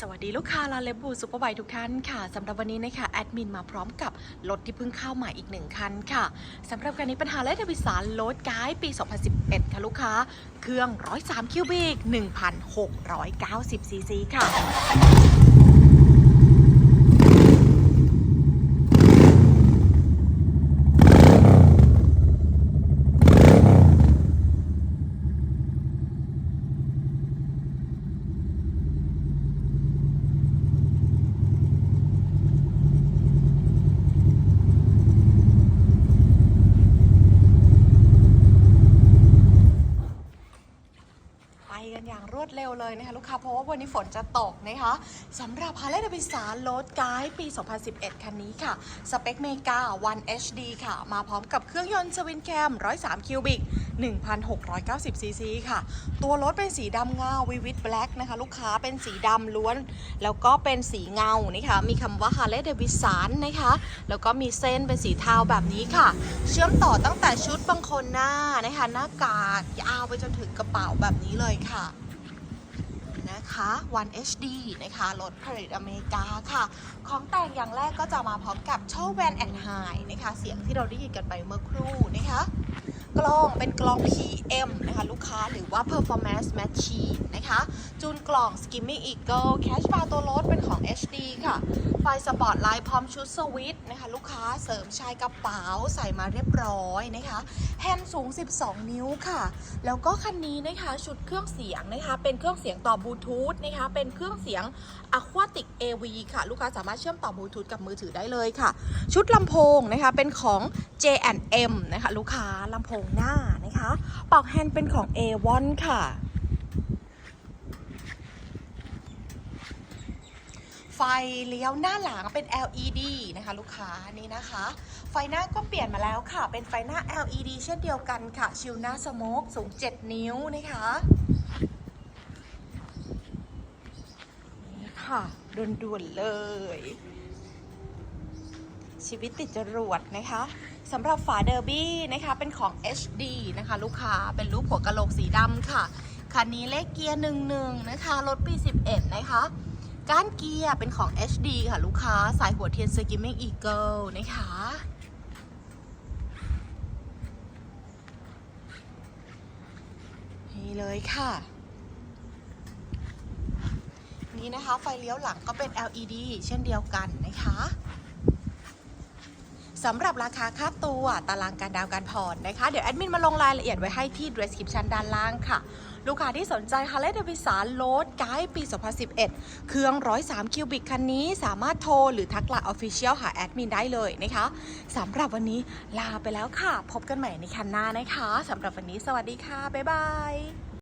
สวัสดีลูกค้าลาเลบูซูเปอร์ไบทุกท่านค่ะสำหรับวันนี้นะคะแอดมินมาพร้อมกับรถที่เพิ่งเข้ามาอีกหนึ่งคันค่ะสำหรับการนี้ปัญหาและทวิสารรถไกด์ปี 2011 ค่ะลูกค้า เครื่อง 103 คิวบิก 1,690ซีซีค่ะ กันอย่างรวดเร็วเลยนะคะลูกค้าเพราะว่าวันนี้ฝนจะตกนะคะสำหรับพาเลย์ด v วิสานรถไกด์ปี 2011 คันนี้ค่ะ สเปคเมกา 1 HD ค่ะ มาพร้อมกับเครื่องยนต์สวินแคม103 คิวบิก 1,690 ซีซีค่ะ ตัวรถเป็นสีดำเงาวิวิ t แบล็กนะคะ ลูกค้าเป็นสีดำล้วน แล้วก็เป็นสีเงานะคะ มีคำว่าฮาร์เลย์ด v วิสานนะคะ แล้วก็มีเส้นเป็นสีเทาแบบนี้ค่ะ เชื่อมต่อตั้งแต่ชุดบังคนหน้านะคะ หน้ากากยาวไปจนถึงกระเป๋าแบบนี้เลยค่ะนะคะ1 HD นะคะรถผลิตอเมริกาค่ะ ของแต่งอย่างแรกก็จะมาพร้อมกับโชว์แวนแอนไฮนะคะ เสียงที่เราได้ยินกันไปเมื่อครู่นะคะ กล้องเป็นกล้อง PM นะคะลูกค้าหรือว่า performance machine นะคะ จูนกล่อง skimming eagle cash bar ตัวรถเป็นของ HD ค่ะ ไฟสปอตไลท์พร้อมชุดสวิตช์นะคะ ลูกค้าเสริมชายกระเป๋าใส่มาเรียบร้อยนะคะ แฮนด์สูง 12 นิ้วค่ะ แล้วก็คันนี้นะคะชุดเครื่องเสียงนะคะ เป็นเครื่องเสียงต่อบลูทูธนะคะ เป็นเครื่องเสียง Aquatic AV ค่ะ ลูกค้าสามารถเชื่อมต่อบลูทูธกับมือถือได้เลยค่ะ ชุดลำโพงนะคะเป็นของ J&M นะคะ ลูกค้าลำโพงหน้านะคะปอกแฮนด์เป็นของ A1 ค่ะ ไฟเลี้ยวหน้าหลังเป็น LED นะคะ ลูกค้านี่นะคะ ไฟหน้าก็เปลี่ยนมาแล้วค่ะ เป็นไฟหน้า LED เช่นเดียวกันค่ะ ชิลหน้าสโมกสูง 7 นิ้วนะคะนี่ค่ะด่วนๆเลย ชีวิตติดจรวดนะคะสำหรับฝาเดอร์บี้นะคะเป็นของ HD นะคะ ลูกค้าเป็นรูปหัวกะโหลกสีดำค่ะ คันนี้เลขเกียร์11นะคะ รถปี 11 นะคะ ก้านเกียร์เป็นของ HD ค่ะ ลูกค้าสายหัวเทียน Skimming Eagle นะคะนี่เลยค่ะนี่นะคะ ไฟเลี้ยวหลังก็เป็น LED เช่นเดียวกันนะคะ สำหรับราคาค่าตัวตารางการดาวน์การผ่อนนะคะ เดี๋ยวแอดมินมาลงรายละเอียดไว้ให้ที่ description ด้านล่างค่ะ ลูกค้าที่สนใจ Harley Davidson โลดไกด์ปี 2011 เครื่อง 103 คิวบิกคันนี้สามารถโทร หรือทักไลน์ Official หาแอดมินได้เลยนะคะสำหรับวันนี้ลาไปแล้วค่ะ พบกันใหม่ในคันหน้านะคะสำหรับวันนี้สวัสดีค่ะ บ๊ายบาย